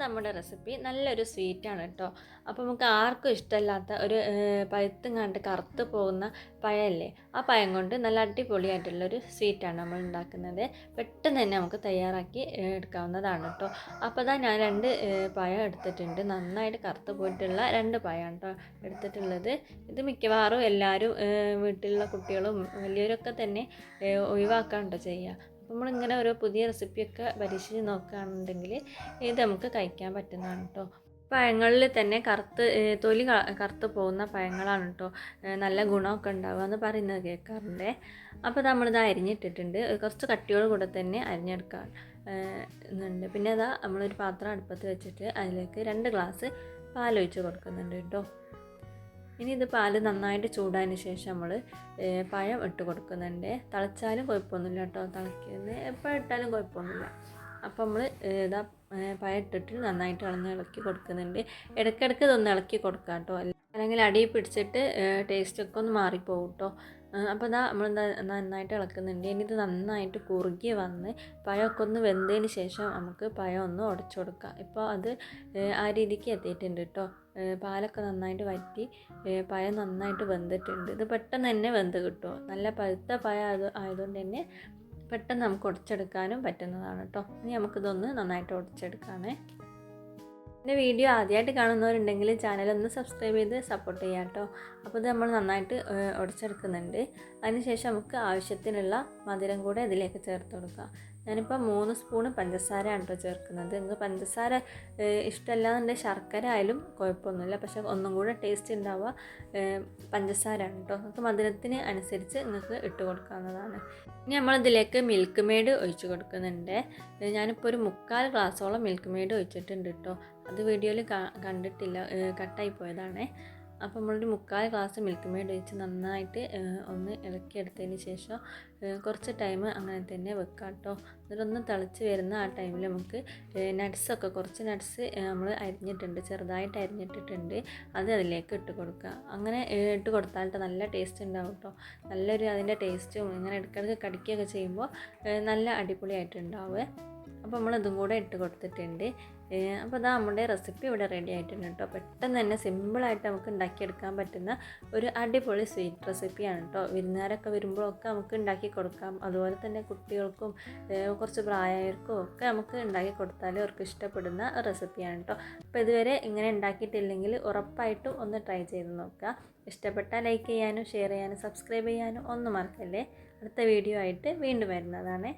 നമ്മുടെ റെസിപ്പി നല്ലൊരു സ്വീറ്റാണ് കേട്ടോ അപ്പോൾ നമുക്ക് ആർക്കും ഇഷ്ടമല്ലാത്ത ഒരു പഴുത്തും കണ്ട് കറുത്ത് പോകുന്ന പഴമല്ലേ ആ പഴം കൊണ്ട് നല്ല അടിപൊളിയായിട്ടുള്ളൊരു സ്വീറ്റാണ് നമ്മൾ ഉണ്ടാക്കുന്നത്. പെട്ടെന്ന് തന്നെ നമുക്ക് തയ്യാറാക്കി എടുക്കാവുന്നതാണ് കേട്ടോ അപ്പോൾ അതാ ഞാൻ രണ്ട് പഴം എടുത്തിട്ടുണ്ട്. നന്നായിട്ട് കറുത്ത് പോയിട്ടുള്ള രണ്ട് പഴമാണ് കേട്ടോ എടുത്തിട്ടുള്ളത്. ഇത് മിക്കവാറും എല്ലാവരും വീട്ടിലുള്ള കുട്ടികളും വലിയവരൊക്കെ തന്നെ ഒഴിവാക്കാണ്ടോ ചെയ്യുക. അപ്പോൾ നമ്മളിങ്ങനെ ഓരോ പുതിയ റെസിപ്പിയൊക്കെ പരീക്ഷിച്ച് നോക്കുകയാണെന്നുണ്ടെങ്കിൽ ഇത് നമുക്ക് കഴിക്കാൻ പറ്റുന്നതാണ് കേട്ടോ പഴങ്ങളിൽ തന്നെ കറുത്ത് തൊലി കറുത്ത് പോകുന്ന പഴങ്ങളാണ് കേട്ടോ നല്ല ഗുണമൊക്കെ ഉണ്ടാവുക എന്ന് പറയുന്നത് കേൾക്കാറുണ്ട്. അപ്പോൾ നമ്മളിത് അരിഞ്ഞിട്ടിട്ടുണ്ട്. കുറച്ച് കട്ടിയോട് കൂടെ തന്നെ അരിഞ്ഞെടുക്കാൻ എന്നുണ്ട് പിന്നെ അതാ നമ്മളൊരു പാത്രം അടുപ്പത്ത് വെച്ചിട്ട് അതിലേക്ക് രണ്ട് ഗ്ലാസ് പാലൊഴിച്ച് കൊടുക്കുന്നുണ്ട് കേട്ടോ ഇനി ഇത് പാൽ നന്നായിട്ട് ചൂടായതിന് ശേഷം നമ്മൾ പഴം ഇട്ട് കൊടുക്കുന്നുണ്ട്. തിളച്ചാലും കുഴപ്പമൊന്നുമില്ല കേട്ടോ. തിളക്കുന്നത് എപ്പോൾ ഇട്ടാലും കുഴപ്പമൊന്നുമില്ല. അപ്പോൾ നമ്മൾ ഇതാ പഴം ഇട്ടിട്ട് നന്നായിട്ട് ഇളഞ്ഞ് ഇളക്കി കൊടുക്കുന്നുണ്ട്. ഇടയ്ക്കിടയ്ക്ക് ഇതൊന്ന് ഇളക്കി കൊടുക്കാം കേട്ടോ. അല്ലെങ്കിൽ അടിയിൽ പിടിച്ചിട്ട് ടേസ്റ്റൊക്കെ ഒന്ന് മാറിപ്പോകും കേട്ടോ. അപ്പോൾ ഇതാ നമ്മൾ നന്നായിട്ട് ഇളക്കുന്നുണ്ട്. ഇനി ഇത് നന്നായിട്ട് കുറുകി വന്ന് പഴമൊക്കെ ഒന്ന് വെന്തതിന് ശേഷം നമുക്ക് പഴം ഒന്ന് ഉടച്ചു കൊടുക്കാം. ഇപ്പോൾ അത് ആ രീതിക്ക് എത്തിയിട്ടുണ്ട് കേട്ടോ പാലൊക്കെ നന്നായിട്ട് വറ്റി പഴം നന്നായിട്ട് വെന്തിട്ടുണ്ട്. ഇത് പെട്ടെന്ന് തന്നെ വെന്ത് കിട്ടുമോ നല്ല പഴുത്ത പഴം ആയത് ആയതുകൊണ്ട് തന്നെ പെട്ടെന്ന് നമുക്ക് ഉടച്ചെടുക്കാനും പറ്റുന്നതാണ് കേട്ടോ ഇനി നമുക്കിതൊന്ന് നന്നായിട്ട് ഉടച്ചെടുക്കാമേ എന്റെ വീഡിയോ ആദ്യമായിട്ട് കാണുന്നവരുണ്ടെങ്കിൽ ചാനൽ ഒന്ന് സബ്സ്ക്രൈബ് ചെയ്ത് സപ്പോർട്ട് ചെയ്യാം കേട്ടോ. അപ്പോൾ ഇത് നമ്മൾ നന്നായിട്ട് ഉടച്ചെടുക്കുന്നുണ്ട് അതിനുശേഷം നമുക്ക് ആവശ്യത്തിനുള്ള മധുരം കൂടെ ഇതിലേക്ക് ചേർത്ത് കൊടുക്കാം. ഞാനിപ്പോൾ മൂന്ന് സ്പൂണ് പഞ്ചസാരയാണ് കേട്ടോ ചേർക്കുന്നത്. നിങ്ങൾക്ക് പഞ്ചസാര ഇഷ്ടമല്ലാതെ ശർക്കര ആയാലും കുഴപ്പമൊന്നുമില്ല. പക്ഷേ ഒന്നും കൂടെ ടേസ്റ്റ് ഉണ്ടാവുക പഞ്ചസാരയാണ് കേട്ടോ നിങ്ങൾക്ക് മധുരത്തിന് അനുസരിച്ച് നിങ്ങൾക്ക് ഇട്ട് കൊടുക്കാവുന്നതാണ്. ഇനി നമ്മളിതിലേക്ക് മിൽക്ക് മെയ്ഡ് ഒഴിച്ച് കൊടുക്കുന്നുണ്ട്. ഞാനിപ്പോൾ ഒരു മുക്കാൽ ഗ്ലാസ്സോളം മിൽക്ക് മെയ്ഡ് ഒഴിച്ചിട്ടുണ്ട് കേട്ടോ അത് വീഡിയോയിൽ കണ്ടിട്ടില്ല കട്ടായി പോയതാണേ. അപ്പോൾ നമ്മളൊരു മുക്കാൽ ഗ്ലാസ് മിൽക്ക് മെയ്ഡ് ഒഴിച്ച് നന്നായിട്ട് ഒന്ന് ഒന്ന് ഇളക്കിയെടുത്തതിന് ശേഷം കുറച്ച് ടൈം അങ്ങനെ തന്നെ വെക്കാം കേട്ടോ എന്നിട്ടൊന്ന് തിളച്ച് വരുന്ന ആ ടൈമിൽ നമുക്ക് നട്ട്സൊക്കെ കുറച്ച് നട്ട്സ് നമ്മൾ അരിഞ്ഞിട്ടുണ്ട് ചെറുതായിട്ട് അരിഞ്ഞിട്ടിട്ടുണ്ട് അത് അതിലേക്ക് ഇട്ട് കൊടുക്കുക. അങ്ങനെ ഇട്ട് കൊടുത്താൽ നല്ല ടേസ്റ്റ് ഉണ്ടാവും കേട്ടോ നല്ലൊരു അതിന്റെ ടേസ്റ്റും ഇങ്ങനെ ഇടയ്ക്കിടയ്ക്ക് കടിക്കുകയൊക്കെ ചെയ്യുമ്പോൾ നല്ല അടിപൊളിയായിട്ടുണ്ടാവുക അപ്പോൾ നമ്മൾ ഇതും കൂടെ ഇട്ട് കൊടുത്തിട്ടുണ്ട്. അപ്പോൾ അതാ നമ്മുടെ റെസിപ്പി ഇവിടെ റെഡി ആയിട്ടുണ്ട് കേട്ടോ. പെട്ടെന്ന് തന്നെ സിമ്പിളായിട്ട് നമുക്ക് ഉണ്ടാക്കിയെടുക്കാൻ പറ്റുന്ന ഒരു അടിപൊളി സ്വീറ്റ് റെസിപ്പിയാണ് കേട്ടോ. വിരുന്നുകാരൊക്കെ വരുമ്പോഴൊക്കെ നമുക്ക് ഉണ്ടാക്കി കൊടുക്കാം. അതുപോലെ തന്നെ കുട്ടികൾക്കും കുറച്ച് പ്രായമായവർക്കും ഒക്കെ നമുക്ക് ഉണ്ടാക്കി കൊടുത്താൽ അവർക്ക് ഇഷ്ടപ്പെടുന്ന റെസിപ്പിയാണ് കേട്ടോ. അപ്പോൾ ഇതുവരെ ഇങ്ങനെ ഉണ്ടാക്കിയിട്ടില്ലെങ്കിൽ ഉറപ്പായിട്ടും ഒന്ന് ട്രൈ ചെയ്ത് നോക്കുക. ഇഷ്ടപ്പെട്ടാൽ ലൈക്ക് ചെയ്യാനും ഷെയർ ചെയ്യാനും സബ്സ്ക്രൈബ് ചെയ്യാനും ഒന്നും മറക്കല്ലേ. അടുത്ത വീഡിയോ ആയിട്ട് വീണ്ടും വരുന്നതാണ്.